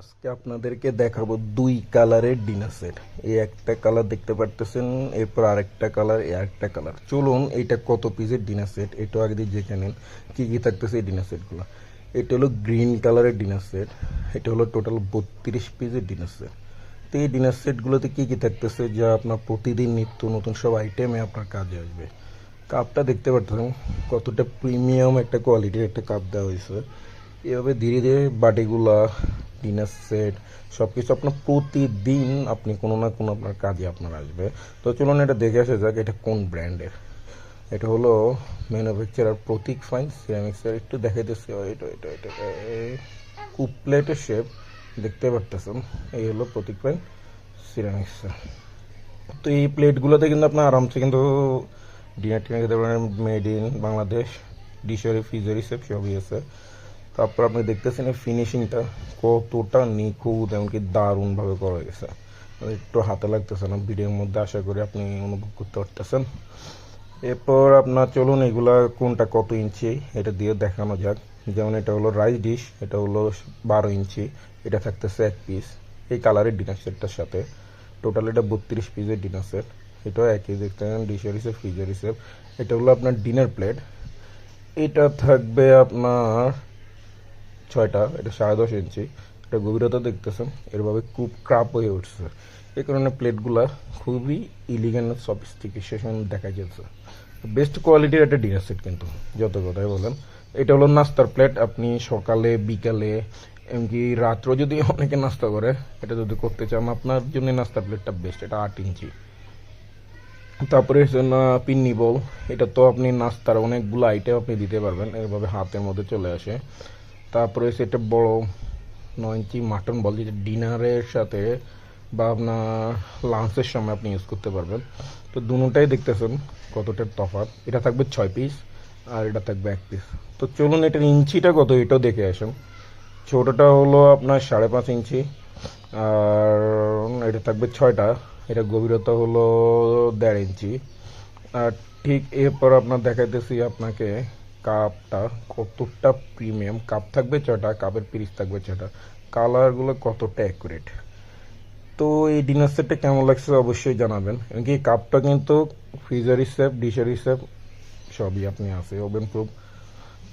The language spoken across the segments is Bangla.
আজকে আপনাদেরকে দেখাবো দুই কালারের ডিনার সেট। এই একটা কালার দেখতে পারতেছেন, এরপর আরেকটা কালার, এই আরেকটা কালার। চলুন, এইটা কত পিসের ডিনার সেট? এটা আগে দিয়ে দেখে নেন, কী কী থাকতেছে এই ডিনার সেটগুলো। এটা হলো গ্রিন কালারের ডিনার সেট, এটা হলো টোটাল বত্রিশ পিসের ডিনার সেট। তো এই ডিনার সেটগুলোতে কী কী থাকতেছে, যা আপনার প্রতিদিন নিত্য নতুন সব আইটেমে আপনার কাজে আসবে। কাপটা দেখতে পাচ্ছেন কতটা প্রিমিয়াম একটা কোয়ালিটির একটা কাপ দেওয়া হয়েছে। এভাবে ধীরে ধীরে বাটিগুলা ডিনার সেট সব কিছু আপনার প্রতিদিন আপনি কোনো না কোনো আপনার কাজে আপনার আসবে। তো চলুন এটা দেখে আসা যাক এটা কোন ব্র্যান্ডের। এটা হলো ম্যানুফ্যাকচারার প্রতীক ফাইন সিরামিক্সের একটু দেখাইতেছি এটা এটা এটা কুপলেটের শেপ দেখতে পারতেছেন? এই হলো প্রতীক ফাইন সিরামিক্সের তো এই প্লেটগুলোতে কিন্তু আপনার আরামসে কিন্তু ডিনার টিনার খেতে পারেন। মেড ইন বাংলাদেশ ডিশারি ফিজারি সব সবই আছে। তারপর আপনি দেখতেছেন এই ফিনিশিংটা কতটা নিখুঁত এমনকি দারুণভাবে করা গেছে একটু হাতে লাগতেছে না, ভিডিওর মধ্যে আশা করি আপনি অনুভব করতে পারতেছেন। এরপর আপনার চলুন এগুলা কোনটা কত ইঞ্চি, এটা দিয়ে দেখানো যাক। যেমন এটা হলো রাইস ডিশ এটা হলো বারো ইঞ্চি, এটা থাকতেছে এক পিস এই কালারের ডিনার সেটটার সাথে টোটাল এটা বত্রিশ পিসের ডিনার সেট এটাও একই দেখতে ডিশার হিসেব ফ্রিজার হিসেব। এটা হলো আপনার ডিনার প্লেট এটা থাকবে আপনার ছয়টা, এটা সাড়ে দশ ইঞ্চি, এটা গভীরতা দেখতেছেন এরভাবে খুব ক্রাপ হয়ে উঠছে। এই কারণে প্লেটগুলা খুবই ইলিগেন্ট সফিস্টিকেশন দেখা যাচ্ছে। বেস্ট কোয়ালিটির একটা ডিনার সেট কিন্তু, যত কথাই বলেন। এটা হলো নাস্তার প্লেট, আপনি সকালে, বিকালে, এমনকি রাত্র যদি অনেকে নাস্তা করে, এটা যদি করতে চান, আপনার জন্য নাস্তার প্লেটটা বেস্ট এটা আট ইঞ্চি। তারপরে হচ্ছে না, পিন্নি বল এটা তো আপনি নাস্তার অনেকগুলো আইটেম আপনি দিতে পারবেন এভাবে হাতের মধ্যে চলে আসে। তারপরে এটা বড় নয় ইঞ্চি মাটন বল, যেটা ডিনারের সাথে বা আপনার লাঞ্চের সময় আপনি ইউজ করতে পারবেন। তো দুটাই দেখতেছেন কতটা তফাৎ। এটা থাকবে ছয় পিস আর এটা থাকবে এক পিস তো চলুন এটার ইঞ্চিটা কত, এটাও দেখে আসুন। ছোটোটা হলো আপনার সাড়ে পাঁচ ইঞ্চি আর এটা থাকবে ছয়টা। এটা গভীরতা হলো দেড় ইঞ্চি। আর ঠিক এরপর আপনার দেখাইতেছি আপনাকে কাপটা কতটা প্রিমিয়াম? কাপ থাকবে ছটা কাপের পিরিচ থাকবে ছটা কালারগুলো কতটা অ্যাকুরেট তো এই ডিনার সেটটা কেমন লাগছে অবশ্যই জানাবেন। এই কাপটা কিন্তু ফ্রিজার হিসেব ডিশার হিসেব সবই আপনি আছে ওভেন প্রুফ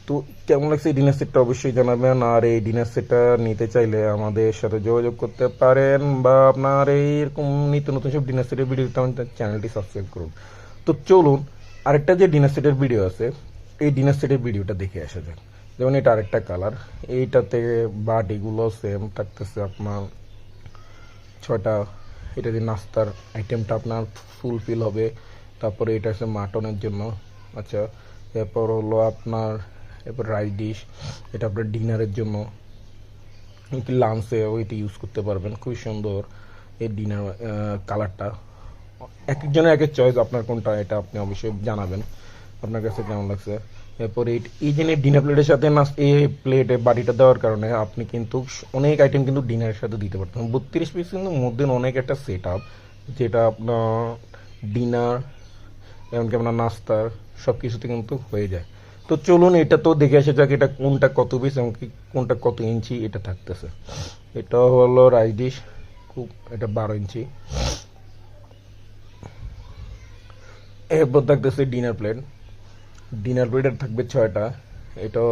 তো কেমন লাগছে এই ডিনার সেটটা অবশ্যই জানাবেন। আর এই ডিনার সেটটা নিতে চাইলে আমাদের সাথে যোগাযোগ করতে পারেন বা আপনার এইরকম নিত্য নতুন সব ডিনার সেটের ভিডিও চ্যানেলটি সাবস্ক্রাইব করুন। তো চলুন, আরেকটা যে ডিনার সেটের ভিডিও আছে এই ডিনার সেটের ভিডিওটা দেখে আসা যাক। যেমন এটা আরেকটা কালার এইটাতে বাটিগুলো সেম থাকতেছে আপনার ছয়টা। এটা দিয়ে নাস্তার আইটেমটা আপনার ফুলফিল হবে। তারপরে এটা হচ্ছে মাটনের জন্য। আচ্ছা এরপর হলো আপনার, এরপর রাইস ডিশ এটা আপনার ডিনারের জন্য। লাঞ্চে ওইটা ইউজ করতে পারবেন। খুবই সুন্দর এই ডিনার কালারটা এক একজনের এক এক চয়েস আপনার কোনটা, এটা আপনি অবশ্যই জানাবেন। আপনার কাছে কেমন লাগছে? এরপর এই এই যে ডিনার প্লেটের সাথে না, এই প্লেটে বাটিটা দেওয়ার কারণে আপনি কিন্তু অনেক আইটেম কিন্তু ডিনারের সাথে দিতে পারতেন। বত্রিশ পিস কিন্তু মধ্যে অনেক একটা সেট আপ যেটা আপনার ডিনার এমনকি আপনার নাস্তার সব কিছুতে কিন্তু হয়ে যায়। তো চলুন এটা তো দেখে আসা যাক এটা কোনটা কত পিস এমনকি কোনটা কত ইঞ্চি এটা থাকতেছে। এটা হলো রাইস ডিশ খুব এটা বারো ইঞ্চি। এরপর থাকতেছে ডিনার প্লেট ডিনার প্লেটের থাকবে ছয়টা। এটা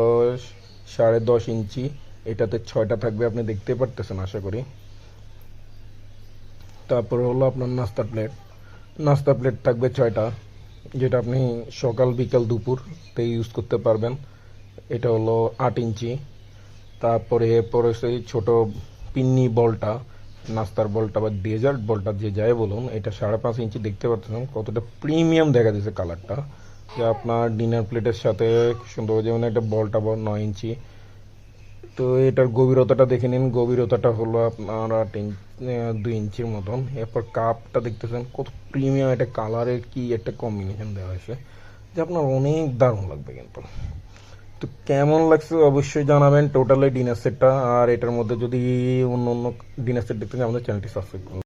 সাড়ে দশ ইঞ্চি, এটাতে ছয়টা থাকবে, আপনি দেখতে পারতেছেন, আশা করি। তারপরে হলো আপনার নাস্তা প্লেট। নাস্তা প্লেট থাকবে ছয়টা, যেটা আপনি সকাল, বিকাল দুপুরতে ইউজ করতে পারবেন। এটা হলো আট ইঞ্চি। তারপরে এরপরে সেই ছোট পিন্নি বলটা, নাস্তার বলটা বা ডেজার্ট বলটা, যে যাই বলুন, এটা সাড়ে পাঁচ ইঞ্চি দেখতে পাচ্ছেন কতটা প্রিমিয়াম দেখা দিয়েছে কালারটা যে আপনার ডিনার প্লেটের সাথে সুন্দর যেমন একটা বলটা বল নয় ইঞ্চি। তো এটার গভীরতাটা দেখে নিন। গভীরতাটা হলো আপনার আহ, দুই ইঞ্চির মতন। এরপর কাপটা দেখতেছেন কত প্রিমিয়াম একটা কালারের কি একটা কম্বিনেশন দেওয়া হয়েছে। যে আপনার অনেক দারুণ লাগবে কিন্তু। তো কেমন লাগছে অবশ্যই জানাবেন। টোটালি ডিনার সেটটা আর এটার মধ্যে যদি অন্য অন্য ডিনার সেট দেখতে চান আমাদের চ্যানেলটি সাবস্ক্রাইব করুন।